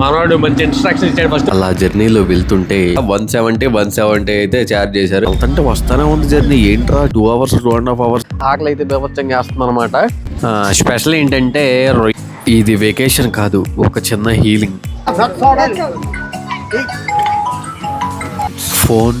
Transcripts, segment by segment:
మనవాడు మంచి ఇన్స్ట్రక్షన్ ఇచ్చాడు ఫస్ట్ అలా జర్నీలో వెళ్తుంటే వన్ సెవెంటీ వన్ సెవెంటీ అయితే చార్జ్ చేశారు. అంటే వస్తానే ఉంది జర్నీ. ఏంట్రా? Two hours two and half hours ఆకలి అయితే బీభత్సంగా వేస్తుంది అనమాట స్పెషల్ ఏంటంటే ఇది వెకేషన్ కాదు ఒక చిన్న హీలింగ్ ఫోన్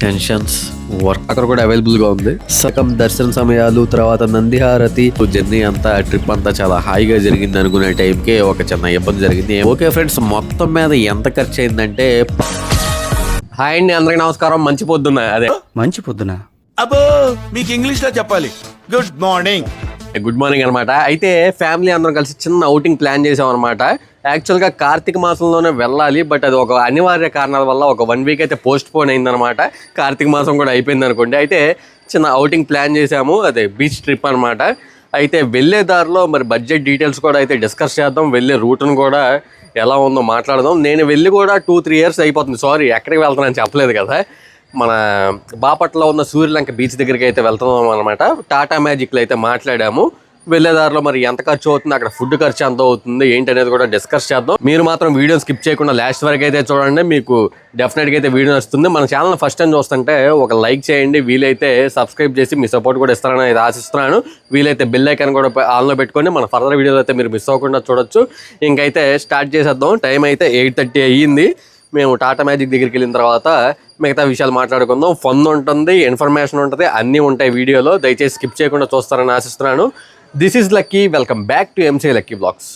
టెన్షన్స్ వర్క్. అక్కడ కూడా అవైలబుల్గా ఉంది. సగం దర్శన సమయాలు తర్వాత నందిహారతి. జర్నీ అంతా ట్రిప్ అంతా చాలా హాయిగా జరిగింది అనుకునే టైంకే ఒక చిన్న ఇబ్బంది జరిగింది. ఓకే ఫ్రెండ్స్ మొత్తం మీద ఎంత ఖర్చు అయిందంటే హాయ్ అండి అందరికి నమస్కారం. మంచి పొద్దున్న. అదే. మంచి పొద్దున. అబ్బో మీకు ఇంగ్లీష్లో చెప్పాలి. గుడ్ మార్నింగ్ గుడ్ మార్నింగ్ అనమాట అయితే ఫ్యామిలీ అందరం కలిసి చిన్న అవుటింగ్ ప్లాన్ చేసాం అనమాట యాక్చువల్గా కార్తీక మాసంలోనే వెళ్ళాలి బట్ అది ఒక అనివార్య కారణాల వల్ల ఒక వన్ వీక్ అయితే పోస్ట్ పోన్ అయిందనమాట కార్తీక మాసం కూడా అయిపోయింది అనుకోండి. అయితే చిన్న అవుటింగ్ ప్లాన్ చేసాము అదే బీచ్ ట్రిప్ అనమాట అయితే వెళ్ళే దారిలో మరి బడ్జెట్ డీటెయిల్స్ కూడా అయితే డిస్కస్ చేద్దాం వెళ్ళే రూట్ను కూడా ఎలా ఉందో మాట్లాడదాం. నేను వెళ్ళి కూడా టూ త్రీ ఇయర్స్ అయిపోతుంది. సారీ ఎక్కడికి వెళ్తానని చెప్పలేదు కదా. మన బాపట్ల ఉన్న సూర్యలంక బీచ్ దగ్గరికి అయితే వెళ్తున్నాం అనమాట టాటా మ్యాజిక్లో అయితే మాట్లాడాము. వెళ్ళేదారిలో మరి ఎంత ఖర్చు అవుతుంది అక్కడ ఫుడ్ ఖర్చు ఎంత అవుతుంది ఏంటి అనేది కూడా డిస్కస్ చేద్దాం. మీరు మాత్రం వీడియో స్కిప్ చేయకుండా లాస్ట్ వరకు అయితే చూడండి మీకు డెఫినెట్గా అయితే వీడియో వస్తుంది మన ఛానల్ ఫస్ట్ టైం చూస్తుంటే ఒక లైక్ చేయండి వీలైతే సబ్స్క్రైబ్ చేసి మీ సపోర్ట్ కూడా ఇస్తారని అయితే ఆశిస్తున్నాను. వీలైతే బిల్ ఐకాన్ కూడా ఆన్లో పెట్టుకొని మన ఫర్దర్ వీడియోలు అయితే మీరు మిస్ అవ్వకుండా చూడొచ్చు. ఇంకైతే స్టార్ట్ చేసేద్దాం టైం అయితే ఎయిట్ థర్టీ అయ్యింది. మేము టాటా మ్యాజిక్ దగ్గరికి వెళ్ళిన తర్వాత మిగతా విషయాలు మాట్లాడుకుందాం. ఫన్ ఉంటుంది ఇన్ఫర్మేషన్ ఉంటుంది అన్నీ ఉంటాయి వీడియోలో. దయచేసి స్కిప్ చేయకుండా చూస్తారని ఆశిస్తున్నాను. This is Lucky welcome back to MC Lucky blogs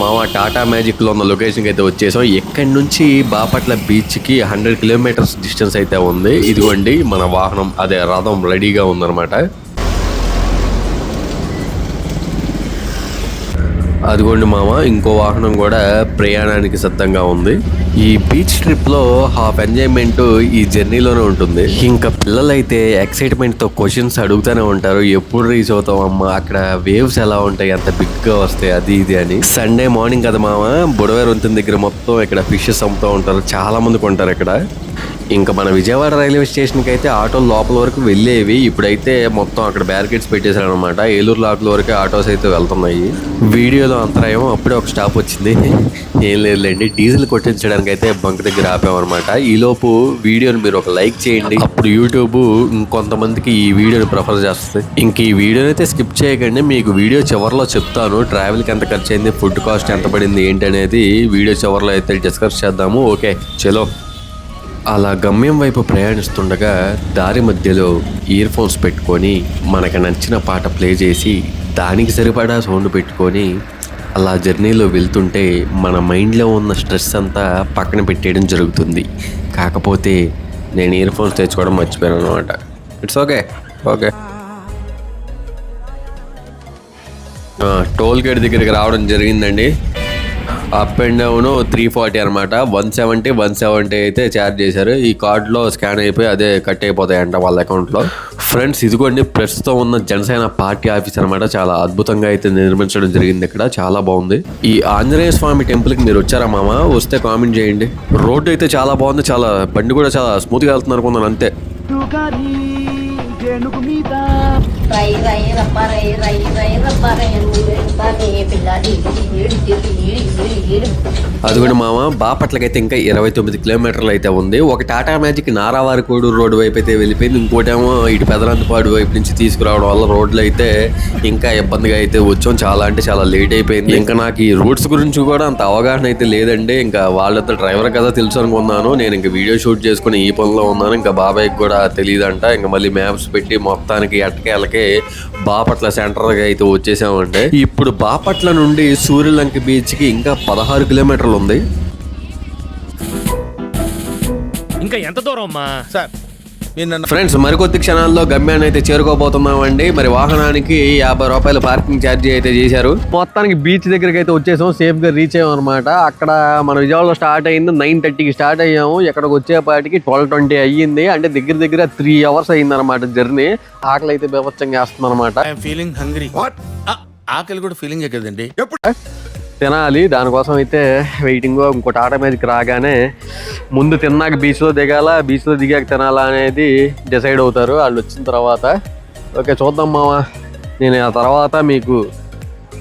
మామ టాటా మ్యాజిక్లో ఉన్న లొకేషన్కి అయితే వచ్చేసాం. ఎక్కడి నుంచి బాపట్ల బీచ్కి హండ్రెడ్ కిలోమీటర్స్ డిస్టెన్స్ అయితే ఉంది. ఇదిగోండి మన వాహనం అదే రథం రెడీగా ఉందన్నమాట. అదిగోండి మామ ఇంకో వాహనం కూడా ప్రయాణానికి సిద్ధంగా ఉంది. ఈ బీచ్ ట్రిప్లో హాఫ్ ఎంజాయ్మెంట్ ఈ జర్నీలోనే ఉంటుంది. ఇంకా పిల్లలైతే ఎక్సైట్మెంట్తో క్వశ్చన్స్ అడుగుతూనే ఉంటారు. ఎప్పుడు రీచ్ అవుతాం అమ్మా? అక్కడ వేవ్స్ ఎలా ఉంటాయి? అంత బిగ్గా వస్తాయి? అది ఇది అని. సండే మార్నింగ్ కదా మామ బుడవేరు వంతెన దగ్గర మొత్తం ఇక్కడ ఫిషెస్ అమ్ముతూ ఉంటారు. చాలా మంది కొంటారు ఇక్కడ. ఇంకా మన విజయవాడ రైల్వే స్టేషన్కి అయితే ఆటోలు లోపల వరకు వెళ్ళేవి. ఇప్పుడైతే మొత్తం అక్కడ బ్యారికేడ్స్ పెట్టేశారు అనమాట ఏలూరు లోపల వరకు ఆటోస్ అయితే వెళ్తున్నాయి. వీడియోలో అంతరాయం అప్పుడే ఒక స్టాప్ వచ్చింది. ఏం లేదులేండి డీజిల్ కొట్టించడానికి అయితే బంక్ దగ్గర ఆపామన్నమాట. ఈలోపు వీడియోని మీరు ఒక లైక్ చేయండి. అప్పుడు యూట్యూబ్ ఇంకొంతమందికి ఈ వీడియోని ప్రిఫర్ చేస్తుంది. ఇంక ఈ వీడియోని అయితే స్కిప్ చేయకండి. మీకు వీడియో చివరిలో చెప్తాను. ట్రావెల్కి ఎంత ఖర్చు అయింది ఫుడ్ కాస్ట్ ఎంత పడింది ఏంటి అనేది వీడియో చివరిలో అయితే డిస్కస్ చేద్దాము. ఓకే చలో. అలా గమ్యం వైపు ప్రయాణిస్తుండగా దారి మధ్యలో ఇయర్ ఫోన్స్ పెట్టుకొని మనకు నచ్చిన పాట ప్లే చేసి దానికి సరిపడా సౌండ్ పెట్టుకొని అలా జర్నీలో వెళ్తుంటే మన మైండ్లో ఉన్న స్ట్రెస్ అంతా పక్కన పెట్టేయడం జరుగుతుంది. కాకపోతే నేను ఇయర్ ఫోన్స్ తెచ్చుకోవడం మర్చిపోయాను అనమాట it's okay okay toll gate దగ్గరికి రావడం జరిగిందండి. Up and down three forty అనమాట వన్ సెవెంటీ వన్ సెవెంటీ అయితే ఛార్జ్ చేశారు ఈ కార్డులో స్కాన్ అయిపోయి అదే కట్ అయిపోతాయంట వాళ్ళ అకౌంట్లో ఫ్రెండ్స్ ఇదిగోండి ప్రస్తుతం ఉన్న జనసేన పార్టీ ఆఫీస్ అనమాట చాలా అద్భుతంగా అయితే నిర్మించడం జరిగింది ఇక్కడ చాలా బాగుంది ఈ ఆంజనేయ స్వామి టెంపుల్కి మీరు వచ్చారా మామ వస్తే కామెంట్ చేయండి రోడ్డు అయితే చాలా బాగుంది చాలా బండి కూడా చాలా స్మూత్గా వెళ్తున్నారు అనుకున్నాను అంతే రై రై రప్ప రై రై రై రప్ప రై అది కూడా మామ బాపట్లకైతే ఇంకా ఇరవై తొమ్మిది కిలోమీటర్లు అయితే ఉంది. ఒక టాటా మ్యాజిక్ నారావారికోడు రోడ్డు వైపు అయితే వెళ్ళిపోయింది. ఇంకోటేమో ఇటు పెదరంతపాడు వైపు నుంచి తీసుకురావడం వల్ల రోడ్లు అయితే ఇంకా ఇబ్బందిగా అయితే వచ్చాం. చాలా అంటే చాలా లేట్ అయిపోయింది. ఇంకా నాకు ఈ రూట్స్ గురించి కూడా అంత అవగాహన అయితే లేదండి. ఇంకా వాళ్ళతో డ్రైవర్ కదా తెలుసు అనుకున్నాను. నేను ఇంకా వీడియో షూట్ చేసుకుని ఈ పనిలో ఉన్నాను. ఇంకా బాబాయ్కి కూడా తెలియదంట. ఇంకా మళ్ళీ మ్యాప్స్ పెట్టి మొత్తానికి ఎట్టకేళ్ళకి బాపట్ల సెంటర్కి అయితే వచ్చేసామంటే ఇప్పుడు బాపట్ల నుండి సూర్యలంక బీచ్కి ఇంకా పదహారు కిలోమీటర్లు ఉంది. ఇంకా ఎంత దూరం అమ్మా? సార్ మీరు నన్ను ఫ్రెండ్స్ మరికొద్ది క్షణాల్లో గమ్యాన్ని అయితే చేరుకోబోతున్నామండి. మరి వాహనానికి యాభై రూపాయలు పార్కింగ్ ఛార్జీ అయితే చేశారు. మొత్తానికి బీచ్ దగ్గరికి అయితే వచ్చేసాం సేఫ్గా రీచ్ అయ్యాం అనమాట అక్కడ మన విజయవాడలో స్టార్ట్ అయింది నైన్ థర్టీకి స్టార్ట్ అయ్యాము. ఎక్కడికి వచ్చేపాటికి ట్వెల్వ్ ట్వంటీ అయ్యింది. అంటే దగ్గర దగ్గర త్రీ అవర్స్ అయింది అనమాట జర్నీ. ఆకలి అయితే బీభత్సంగా వేస్తుంది అనమాట ఫీలింగ్ హంగ్రీ. వాట్ ఆకలి కూడా ఫీలింగ్ కదండి? తినాలి దానికోసం అయితే వెయిటింగ్ ఇంకోటి ఆటోమేటిక్ రాగానే ముందు తిన్నాక బీచ్లో దిగాల బీచ్లో దిగాక తినాలా అనేది డిసైడ్ అవుతారు. వాళ్ళు వచ్చిన తర్వాత ఓకే చూద్దాం మామ. నేను ఆ తర్వాత మీకు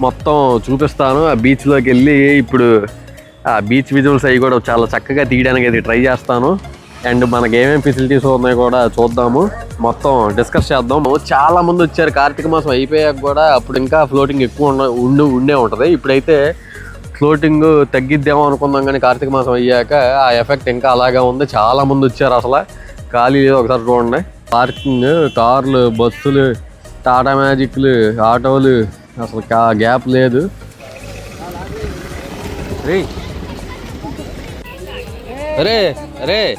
మొత్తం చూపిస్తాను. ఆ బీచ్లోకి వెళ్ళి ఇప్పుడు ఆ బీచ్ విజువల్స్ అవి కూడా చాలా చక్కగా తీయడానికి అయితే ట్రై చేస్తాను. అండ్ మనకి ఏమేమి ఫెసిలిటీస్ ఉన్నాయో కూడా చూద్దాము. మొత్తం డిస్కస్ చేద్దాం. చాలా మంది వచ్చారు. కార్తీక మాసం అయిపోయాక కూడా అప్పుడు ఇంకా ఫ్లోటింగ్ ఎక్కువ ఉండి ఉండే ఉంటుంది. ఇప్పుడైతే ఫ్లోటింగ్ తగ్గిద్దామో అనుకుందాం కానీ కార్తీక మాసం అయ్యాక ఆ ఎఫెక్ట్ ఇంకా అలాగే ఉంది. చాలా మంది వచ్చారు అసలు. ఖాళీ లేదు ఒకసారి చూడండి. పార్కింగ్ కార్లు బస్సులు టాటా మ్యాజిక్లు ఆటోలు అసలు కా- గ్యాప్ లేదు. రే అరే అరే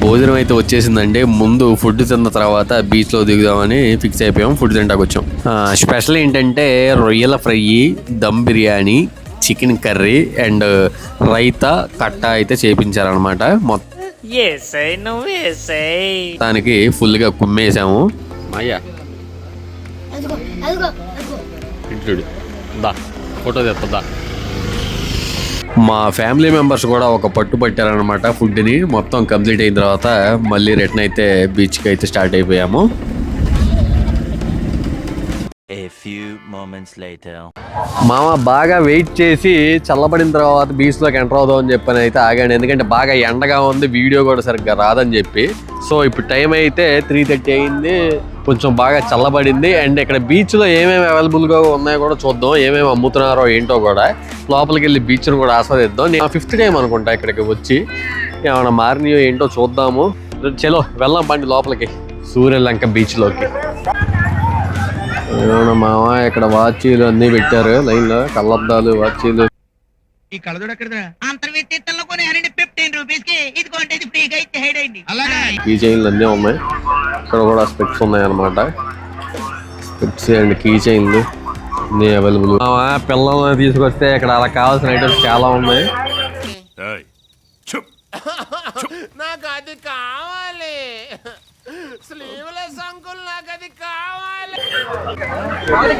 భోజనం అయితే వచ్చేసిందండి. ముందు ఫుడ్ తిన్న తర్వాత బీచ్లో దిగుదామని ఫిక్స్ అయిపోయాం ఫుడ్ తింటాకు వచ్చాం. ఆ, స్పెషల్ ఏంటంటే రొయ్యల fry dum biryani chicken curry and raita కట్ట అయితే చేపించారనమాట ఏసై మొత్తానికి ఫుల్గా కుమ్మేసాము అయ్యా. అదిగో అదిగో అదిగో. ఇటు దా ఫోటో తెస్తా మా ఫ్యామిలీ మెంబర్స్ కూడా ఒక పట్టు పట్టారనమాట ఫుడ్ని. మొత్తం కంప్లీట్ అయిన తర్వాత మళ్ళీ రిటర్న్ అయితే బీచ్కి అయితే స్టార్ట్ అయిపోయాము. A few moments later. మామ బాగా వెయిట్ చేసి చల్లబడిన తర్వాత బీచ్లోకి ఎంటర్ అవుదాం అని చెప్పని అయితే ఆగాను ఎందుకంటే బాగా ఎండగా ఉంది వీడియో కూడా సరిగ్గా రాదని చెప్పి. సో ఇప్పుడు టైం అయితే త్రీ థర్టీ అయింది. కొంచెం బాగా చల్లబడింది. అండ్ ఇక్కడ బీచ్లో ఏమేమి అవైలబుల్గా ఉన్నాయో కూడా చూద్దాం. ఏమేమి అమ్ముతున్నారో ఏంటో కూడా. లోపలికి వెళ్ళి బీచ్ను కూడా ఆస్వాదిద్దాం. నేను ఫిఫ్త్ టైం అనుకుంటా ఇక్కడికి వచ్చి. ఏమైనా మార్నింగ్ ఏంటో చూద్దాము. చలో వెళ్ళాం బండి లోపలికి. సూర్యలంక బీచ్లోకి మామ ఇక్కడ వాచీలు అన్నీ పెట్టారు లైన్లో కళ్ళద్దాలు వాచీలు. ఈ కళ్ళజోడు కొనేయాలండి ఫిఫ్టీన్ రూపీస్కి ఇదిగోండి ఇది ఫ్రీగా ఇచ్చేయండి అలాగా? కీ చైన్లు అన్నీ ఉన్నాయి. ఇక్కడ కూడా స్పెక్స్ ఉన్నాయి అనమాట స్పెక్స్ అండ్ కీ చైన్లు అన్నీ అవైలబుల్ పిల్లల్ని తీసుకొస్తే ఇక్కడ అలా కావాల్సిన ఐటమ్స్ చాలా ఉన్నాయి నాకు అది కావాలి స్లీవ్లెస్ అంకుల్ నాకు అది కావాలి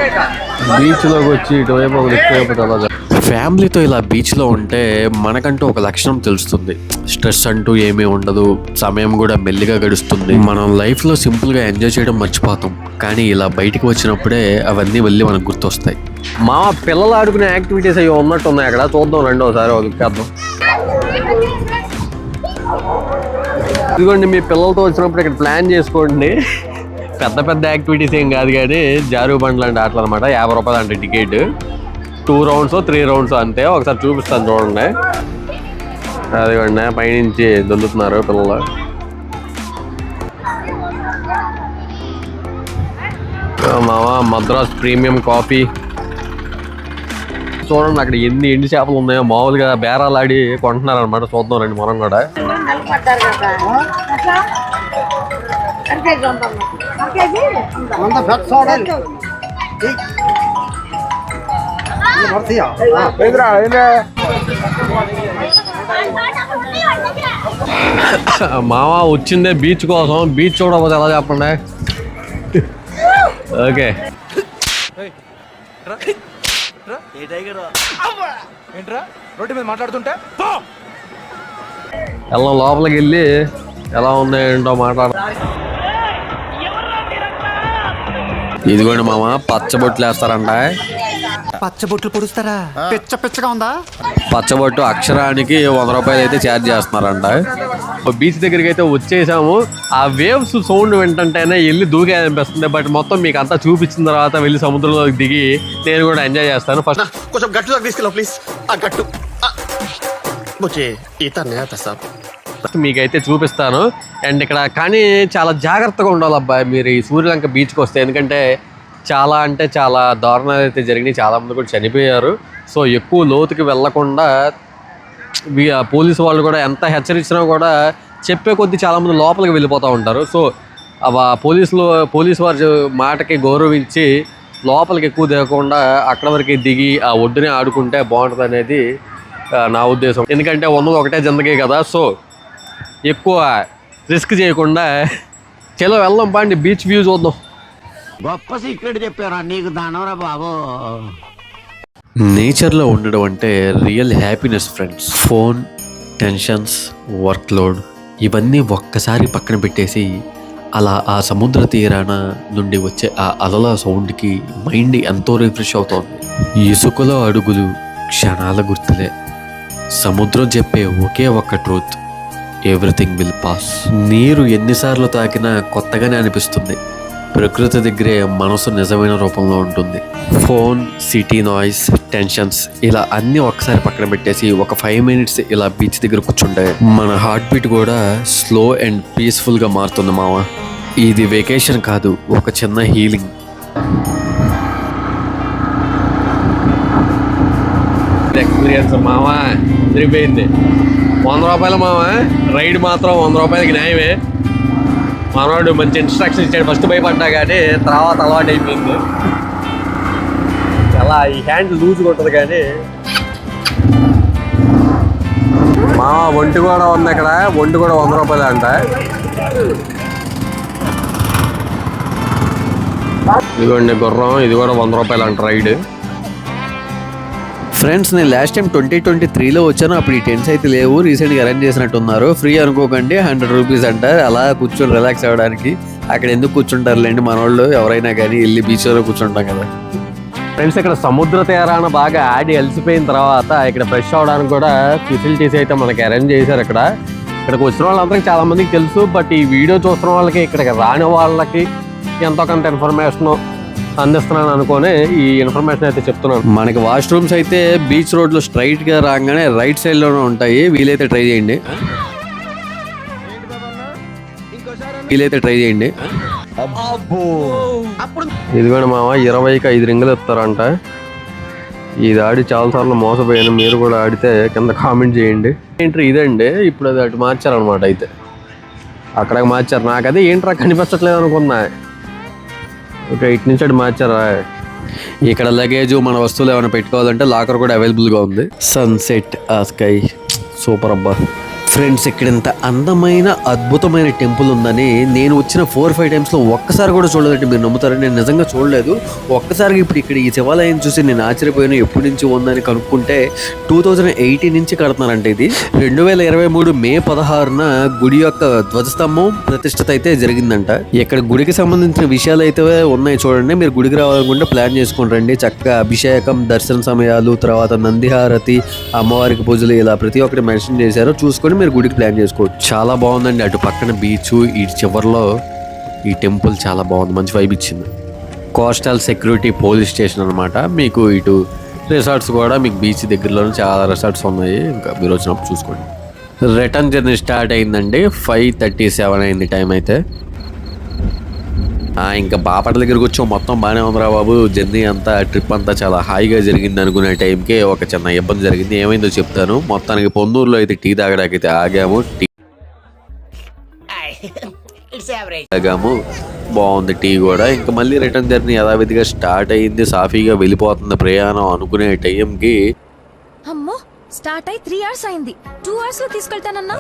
బీచ్లోకి వచ్చి ఇటువైపు అలా ఫ్యామిలీతో ఇలా బీచ్లో ఉంటే మనకంటూ ఒక లక్షణం తెలుస్తుంది. స్ట్రెస్ అంటూ ఏమీ ఉండదు. సమయం కూడా మెల్లిగా గడుస్తుంది. మనం లైఫ్లో సింపుల్గా ఎంజాయ్ చేయడం మర్చిపోతాం. కానీ ఇలా బయటికి వచ్చినప్పుడే అవన్నీ మళ్ళీ మనకు గుర్తొస్తాయి. మా పిల్లలు ఆడుకునే యాక్టివిటీస్ అవి ఉన్నట్టు ఉన్నాయి అక్కడ చూద్దాం రెండోసారి వదిలేద్దాం ఇదిగోండి మీ పిల్లలతో వచ్చినప్పుడు ఇక్కడ ప్లాన్ చేసుకోండి. పెద్ద పెద్ద యాక్టివిటీస్ ఏం కాదు కానీ జారు బండ్లు లాంటి ఆటలు అనమాట యాభై రూపాయలు అంటే ticket two rounds three rounds అంతే. ఒకసారి చూపిస్తాను చూడండి. అదిగోండి పైనుంచి దొల్లుతున్నారు పిల్లలు. మావా మద్రాస్ ప్రీమియం కాఫీ. చూడండి అక్కడ ఎన్ని ఎండి చేపలు ఉన్నాయో. మామూలుగా బేరాలు ఆడి కొంటున్నారు అనమాట చూద్దాం రండి మనం కూడా. మామ వచ్చిందే బీచ్ కోసం. బీచ్ చూడకపోతే ఎలా చెప్పండి? ఓకే. ఏంట్రా? రోడ్డు మీద మాట్లాడుతుంటే? వెళ్దాం లోపలికి వెళ్ళి ఎలా ఉన్నాయంటో మాట్లాడ ఇదిగోండి మామ పచ్చబొట్లు వేస్తారంట. పచ్చబొట్లు పొడుస్తారా? పిచ్చ పిచ్చగా ఉందా? పచ్చబొట్టు అక్షరానికి వంద రూపాయలు అయితే ఛార్జ్ చేస్తున్నారంట. బీచ్ దగ్గరికి అయితే వచ్చేసాము. ఆ వేవ్స్ సౌండ్ వింటుంటేనే వెళ్ళి దూకే అనిపిస్తుంది బట్ మొత్తం మీకు అంతా చూపించిన తర్వాత వెళ్ళి సముద్రంలోకి దిగి నేను కూడా ఎంజాయ్ చేస్తాను. ఫస్ట్ కొంచెం గట్టు తీసుకెళ్ళా ప్లీజ్. ఆ గట్టు. వచ్చే ఈత నేత సార్ మీకైతే చూపిస్తాను. అండ్ ఇక్కడ కానీ చాలా జాగ్రత్తగా ఉండాలి అబ్బాయి మీరు ఈ సూర్యలంక బీచ్కి వస్తే. ఎందుకంటే చాలా అంటే చాలా దారుణాలు అయితే జరిగినాయి. చాలామంది కూడా చనిపోయారు. సో ఎక్కువ లోతుకి వెళ్ళకుండా పోలీసు వాళ్ళు కూడా ఎంత హెచ్చరించినా కూడా చెప్పే కొద్దీ చాలామంది లోపలికి వెళ్ళిపోతూ ఉంటారు. సో పోలీసులు పోలీసు వారి మాటకి గౌరవించి లోపలికి ఎక్కువ దిగకుండా అక్కడ వరకు దిగి ఆ ఒడ్డునే ఆడుకుంటే బాగుంటుంది అనేది నా ఉద్దేశం. ఎందుకంటే ఉన్నది ఒకటే జిందగీ కదా. సో ఎక్కువ రిస్క్ చేయకుండా చలో వెళ్దాం పండి బీచ్ వ్యూ చూద్దాం. గొప్ప సీక్రెట్ చెప్పారా నీకు దానవరా బాబు. నేచర్లో ఉండడం అంటే real happiness friends. Phone tensions work load ఇవన్నీ ఒక్కసారి పక్కన పెట్టేసి అలా ఆ సముద్ర తీరాన నుండి వచ్చే ఆ అలల సౌండ్కి మైండ్ ఎంతో రిఫ్రెష్ అవుతోంది. ఇసుకలో అడుగులు క్షణాల గుర్తులే. సముద్రం చెప్పే ఒకే ఒక్క ట్రూత్. ఎవ్రీథింగ్ విల్ పాస్ నీరు ఎన్నిసార్లు తాకినా కొత్తగానే అనిపిస్తుంది. ప్రకృతి దగ్గరే మనసు నిజమైన రూపంలో ఉంటుంది. ఫోన్ సిటీ నాయిస్ టెన్షన్స్ ఇలా అన్నీ ఒకసారి పక్కన పెట్టేసి ఒక ఫైవ్ మినిట్స్ ఇలా బీచ్ దగ్గర కూర్చుంటే మన హార్ట్ బీట్ కూడా స్లో అండ్ పీస్ఫుల్గా మారుతుంది మామ ఇది వెకేషన్ కాదు ఒక చిన్న హీలింగ్ ఎక్స్పీరియన్స్ మామ తిరిగిపోయింది. వంద రూపాయలు మామ రైడ్ మాత్రం వంద రూపాయలకి న్యాయమే. మనవాడు మంచి ఇన్స్ట్రక్షన్ ఇచ్చాడు. ఫస్ట్ భయపడ్డా కానీ తర్వాత అలవాటు అయిపోయింది. చాలా ఈ హ్యాండ్ లూజ్గా ఉంటుంది కానీ. మా ఒంటి కూడా ఉంది అక్కడ. ఒంటి కూడా వంద రూపాయలు అంట. ఇదిగోండి గుర్రం. ఇది కూడా వంద రూపాయలు అంట రైడ్. ఫ్రెండ్స్ నేను లాస్ట్ టైం ట్వంటీ ట్వంటీ త్రీలో వచ్చాను. అప్పుడు ఈ టెన్స్ అయితే లేవు. రీసెంట్గా అరేంజ్ చేసినట్టున్నారు. ఫ్రీ అనుకోకండి. హండ్రెడ్ రూపీస్ అంటారు అలా కూర్చొని రిలాక్స్ అవ్వడానికి. అక్కడ ఎందుకు కూర్చుంటారులేండి మన వాళ్ళు ఎవరైనా కానీ వెళ్ళి బీచ్లో కూర్చుంటాం కదా. ఫ్రెండ్స్ ఇక్కడ సముద్ర తీరాన బాగా ఆడి అలసిపోయిన తర్వాత ఇక్కడ ఫ్రెష్ అవడానికి కూడా ఫెసిలిటీస్ అయితే మనకి అరేంజ్ చేశారు ఇక్కడ. ఇక్కడికి వచ్చిన వాళ్ళందరికీ చాలా మందికి తెలుసు. బట్ ఈ వీడియో చూస్తున్న వాళ్ళకి ఇక్కడికి రాని వాళ్ళకి ఎంతో కొంత ఇన్ఫర్మేషన్ అందిస్తున్నాను అనుకొని ఈ ఇన్ఫర్మేషన్ అయితే చెప్తున్నాను. మనకి వాష్రూమ్స్ అయితే బీచ్ రోడ్లో స్ట్రైట్గా రాగానే రైట్ సైడ్లోనే ఉంటాయి. వీలైతే ట్రై చేయండి. వీలైతే ట్రై చేయండి. ఇదిగోండి మామ ఇరవైకి ఐదు రింగులు ఇస్తారంట. ఇది ఆడి చాలాసార్లు మోసపోయాను. మీరు కూడా ఆడితే కింద కామెంట్ చేయండి. ఏంట్రీ ఇదండి? ఇప్పుడు అది అటు మార్చారనమాట అయితే. అక్కడికి మార్చారు. నాకు అదే ఏంట్రా కనిపించట్లేదు అనుకున్నా. ఓకే ఇటు నుంచి అటు మార్చారా? ఇక్కడ లగేజ్ మన వస్తువులు ఏమైనా పెట్టుకోవాలంటే లాకర్ కూడా అవైలబుల్గా ఉంది. సన్సెట్ ఆ స్కై సూపర్ అబ్బా. ఫ్రెండ్స్ ఇక్కడ ఇంత అందమైన అద్భుతమైన టెంపుల్ ఉందని నేను వచ్చిన ఫోర్ ఫైవ్ టైమ్స్లో ఒక్కసారి కూడా చూడలేదంటే మీరు నమ్ముతారని నేను నిజంగా చూడలేదు. ఒక్కసారిగా ఇప్పుడు ఇక్కడ ఈ శివాలయం చూసి నేను ఆశ్చర్యపోయాను. ఎప్పటి నుంచి ఉందని కనుక్కుంటే టూ థౌజండ్ ఎయిటీన్ నుంచి కడుతున్నారంట ఇది. రెండు వేల ఇరవై మూడు మే పదహారున గుడి యొక్క ధ్వజస్తంభం ప్రతిష్టత అయితే జరిగిందంట. ఇక్కడ గుడికి సంబంధించిన విషయాలు అయితే ఉన్నాయి చూడండి. మీరు గుడికి రావాలనుకుంటే ప్లాన్ చేసుకుని రండి. చక్కగా అభిషేకం దర్శన సమయాలు తర్వాత నందిహారతి అమ్మవారికి పూజలు ఇలా ప్రతి ఒక్కటి మెన్షన్ చేశారు. చూసుకొని మీరు గుడికి ప్లాన్ చేసుకోవచ్చు. చాలా బాగుందండి. అటు పక్కన బీచ్ ఈ చివరిలో ఈ టెంపుల్ చాలా బాగుంది. మంచి వైబ్ ఇచ్చింది. కోస్టల్ సెక్యూరిటీ పోలీస్ స్టేషన్ అనమాట మీకు ఇటు రిసార్ట్స్ కూడా మీకు బీచ్ దగ్గరలోనే చాలా రిసార్ట్స్ ఉన్నాయి. ఇంకా మీరు వచ్చినప్పుడు చూసుకోండి. రిటర్న్ జర్నీ స్టార్ట్ అయిందండి. ఫైవ్ థర్టీ సెవెన్ అయింది టైం అయితే. ఇంకా బాపట్ల దగ్గరికి వచ్చాం. మొత్తం బాగానే ఉందిరా బాబు. జర్నీ అంతా ట్రిప్ అంతా చాలా హాయిగా జరిగింది అనుకునే టైంకే ఒక చిన్న ఇబ్బంది జరిగింది. ఏమైందో చెప్తాను. మొత్తానికి పొందూరులో అయితే టీ తాగడానికి అయితే ఆగాము. టీ తాగాము. బాగుంది టీ కూడా. ఇంకా మళ్ళీ రిటర్న్ జర్నీ యథావిధిగా స్టార్ట్ అయ్యింది సాఫీగా వెళ్ళిపోతుంది ప్రయాణం అనుకునే టైంకి. అమ్మో స్టార్ట్ అయి త్రీ అవర్స్ అయింది. టూ అవర్స్లో తీసుకెళ్తానన్నా.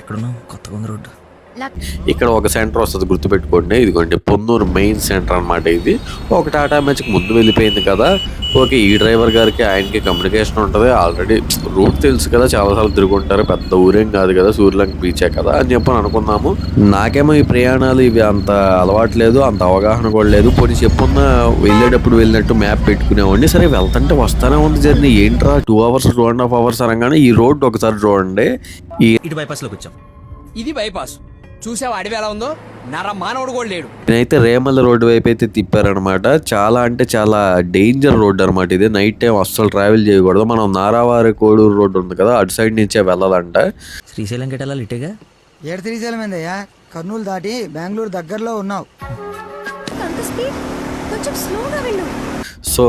ఎక్కడున్నావు? కొత్తగా ఉంది రోడ్డు. ఇక్కడ ఒక సెంటర్ వస్తుంది గుర్తుపెట్టుకోండి. ఇదిగోండి పొన్నూరు మెయిన్ సెంటర్ అన్నమాట ఇది. ఒక టాటా మ్యాచ్కి ముందు వెళ్ళిపోయింది కదా. ఓకే ఈ డ్రైవర్ గారికి ఆయనకి కమ్యూనికేషన్ ఉంటుంది. ఆల్రెడీ రూట్ తెలుసు కదా చాలాసార్లు తిరుగుంటారు. పెద్ద ఊరేం కాదు కదా సూర్యలంక బీచే కదా అని చెప్పని అనుకున్నాము. నాకేమో ఈ ప్రయాణాలు ఇవి అంత అలవాటు లేదు అంత అవగాహన కూడా లేదు. పోనీ చెప్పున్న వెళ్ళేటప్పుడు వెళ్ళినట్టు మ్యాప్ పెట్టుకునేవాడిని. సరే వెళ్తుంటే వస్తానే ఉంది జర్నీ. ఏంట్రా two hours two and half hours అనగానే ఈ రోడ్ ఒకసారి చూడండి. ఈ ఇటు బైపాస్లోకి వచ్చాం. ఇది బైపాస్ చూసావా అడవి ఎలా ఉందో? నర మానవుడు కూడా లేడు. నేనైతే రేమల్ల రోడ్డు వైపు అయితే తిప్పారనమాట చాలా అంటే చాలా డేంజర్ రోడ్ అనమాట ఇది. నైట్ టైం అస్సలు ట్రావెల్ చేయకూడదు. మనం నారావారి కోడూరు రోడ్డు ఉంది కదా అటు సైడ్ నుంచే వెళ్ళాలంట. శ్రీశైలం గెటాలి ఇటేగా ఏడు శ్రీశైలమైందయ్యా కర్నూలు దాటి బెంగళూరు దగ్గరలో ఉన్నావు. అంత స్పీడ్ కొంచెం స్లోగా వెళ్ళు. సో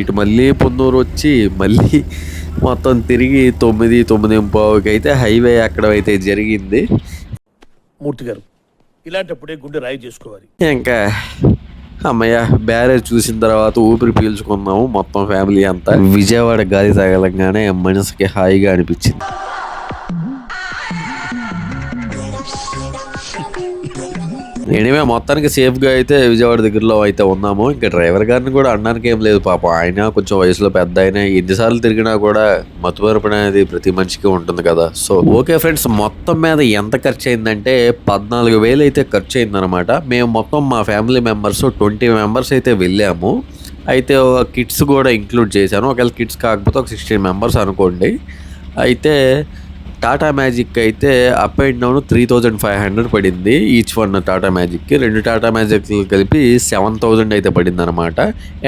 ఇటు మళ్ళీ పొన్నూరు వచ్చి మళ్ళీ మొత్తం తిరిగి తొమ్మిది తొమ్మిది పావుకి అయితే హైవే అక్కడ అయితే జరిగింది. మూర్తి గారు. ఇలాంటప్పుడే గుండె రాయి చేసుకోవాలి. ఇంకా అమ్మయ్య బ్యారేజ్ చూసిన తర్వాత ఊపిరి పీల్చుకున్నాము మొత్తం ఫ్యామిలీ అంతా. విజయవాడ గాలి తగలంగానే మనసుకి హాయిగా అనిపించింది. ఎనివే మొత్తానికి సేఫ్గా అయితే విజయవాడ దగ్గరలో అయితే ఉన్నాము. ఇంకా డ్రైవర్ గారిని కూడా అనడానికి ఏం లేదు. పాపం ఆయన కొంచెం వయసులో పెద్ద ఆయన ఎన్నిసార్లు తిరిగినా కూడా మతువరపు అనేది ప్రతి మనిషికి ఉంటుంది కదా. సో ఓకే ఫ్రెండ్స్ మొత్తం మీద ఎంత ఖర్చు అయిందంటే పద్నాలుగు వేలు అయితే ఖర్చు అయిందనమాట మేము మొత్తం మా ఫ్యామిలీ మెంబర్స్ ట్వంటీ మెంబర్స్ అయితే వెళ్ళాము. అయితే కిడ్స్ కూడా ఇంక్లూడ్ చేశాను. ఒకవేళ కిడ్స్ కాకపోతే ఒక సిక్స్టీన్ మెంబర్స్ అనుకోండి. అయితే టాటా మ్యాజిక్ అయితే up and down three thousand five hundred పడింది. ఈచ్ వన్ టాటా మ్యాజిక్కి రెండు టాటా మ్యాజిక్లు కలిపి సెవెన్ థౌజండ్ అయితే పడింది అనమాట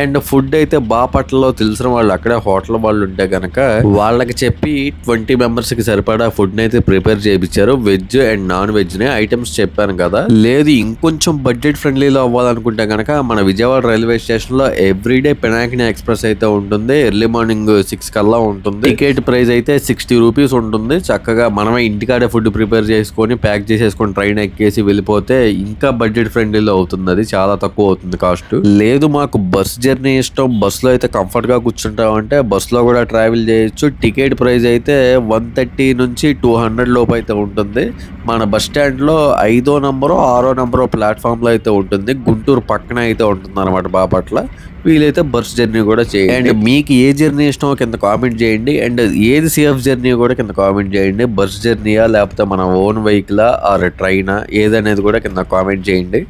అండ్ ఫుడ్ అయితే బాపట్లలో తెలిసిన వాళ్ళు అక్కడే హోటల్ వాళ్ళు ఉంటే కనుక వాళ్ళకి చెప్పి ట్వంటీ మెంబర్స్కి సరిపడా ఫుడ్ని అయితే ప్రిపేర్ చేయించారు. వెజ్ అండ్ నాన్ వెజ్ని ఐటమ్స్ చెప్పాను కదా. లేదు ఇంకొంచెం బడ్జెట్ ఫ్రెండ్లీలో అవ్వాలనుకుంటే కనుక మన విజయవాడ రైల్వే స్టేషన్లో ఎవ్రీడే పినాకిని ఎక్స్ప్రెస్ అయితే ఉంటుంది. ఎర్లీ మార్నింగ్ సిక్స్ కల్లా ఉంటుంది. టికెట్ ప్రైస్ అయితే సిక్స్టీ రూపీస్ ఉంటుంది. చక్కగా మనమే ఇంటికాడే ఫుడ్ ప్రిపేర్ చేసుకొని ప్యాక్ చేసేసుకొని ట్రైన్ ఎక్కేసి వెళ్ళిపోతే ఇంకా బడ్జెట్ ఫ్రెండ్లీలో అవుతుంది. అది చాలా తక్కువ అవుతుంది కాస్ట్ లేదు మాకు బస్ జర్నీ ఇష్టం. బస్సులో అయితే కంఫర్ట్గా కూర్చుంటామంటే బస్సులో కూడా ట్రావెల్ చేయొచ్చు. టికెట్ ప్రైస్ అయితే వన్ థర్టీ నుంచి టూ హండ్రెడ్ లోపు అయితే ఉంటుంది. మన బస్ స్టాండ్లో ఐదో నంబరో ఆరో నంబరో ప్లాట్ఫామ్లో అయితే ఉంటుంది. గుంటూరు పక్కన అయితే ఉంటుంది అనమాట బాపట్ల. వీలైతే బస్ జర్నీ కూడా చేయండి. అండ్ మీకు ఏ జర్నీ ఇష్టమో కింద కామెంట్ చేయండి. అండ్ ఏది సేఫ్ జర్నీ కూడా కింద కామెంట్ చేయండి. బస్ జర్నీయా లేకపోతే మన ఓన్ వెహికలా ఆర్ ట్రైనా ఏదనేది కూడా కింద కామెంట్ చేయండి.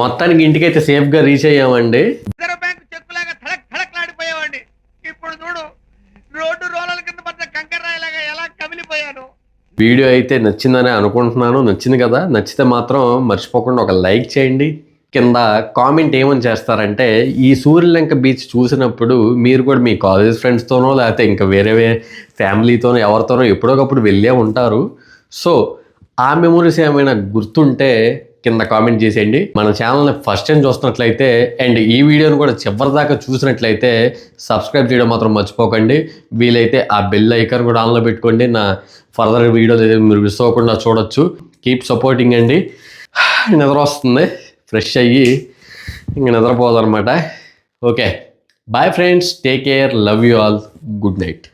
మొత్తానికి ఇంటికైతే సేఫ్గా రీచ్ అయ్యామండి. రిజర్వ్ బ్యాంక్ చెక్కులాగా ధడక్ ధడక్లాడిపోయేవాడిని ఇప్పుడు చూడు రోడ్డు రోలల కింద పడ్డ కంకర రాయిలాగా ఎలా కమిలిపోయాను. వీడియో అయితే నచ్చిందని అనుకుంటున్నాను. నచ్చింది కదా? నచ్చితే మాత్రం మర్చిపోకుండా ఒక లైక్ చేయండి. కింద కామెంట్ ఏమని చేస్తారంటే ఈ సూర్యలంక బీచ్ చూసినప్పుడు మీరు కూడా మీ కాలేజ్ ఫ్రెండ్స్తోనో లేకపోతే ఇంకా వేరే వేరే ఫ్యామిలీతోనో ఎవరితోనో ఎప్పుడోకప్పుడు వెళ్ళే ఉంటారు. సో ఆ మెమొరీస్ ఏమైనా గుర్తుంటే కింద కామెంట్ చేసేయండి. మన ఛానల్ని ఫస్ట్ టైం చూస్తున్నట్లయితే అండ్ ఈ వీడియోని కూడా చివరి దాకా చూసినట్లయితే సబ్స్క్రైబ్ చేయడం మాత్రం మర్చిపోకండి. వీలైతే ఆ బెల్ ఐకాన్ కూడా ఆన్లో పెట్టుకోండి. నా ఫర్దర్ వీడియోలు ఏదైతే మీరు మిస్ అవ్వకుండా చూడొచ్చు. కీప్ సపోర్టింగ్ అండి. నిద్ర వస్తుంది. ఫ్రెష్ అయ్యి ఇంక నిద్రపోదన్నమాట. Okay. Bye friends take care love you all good night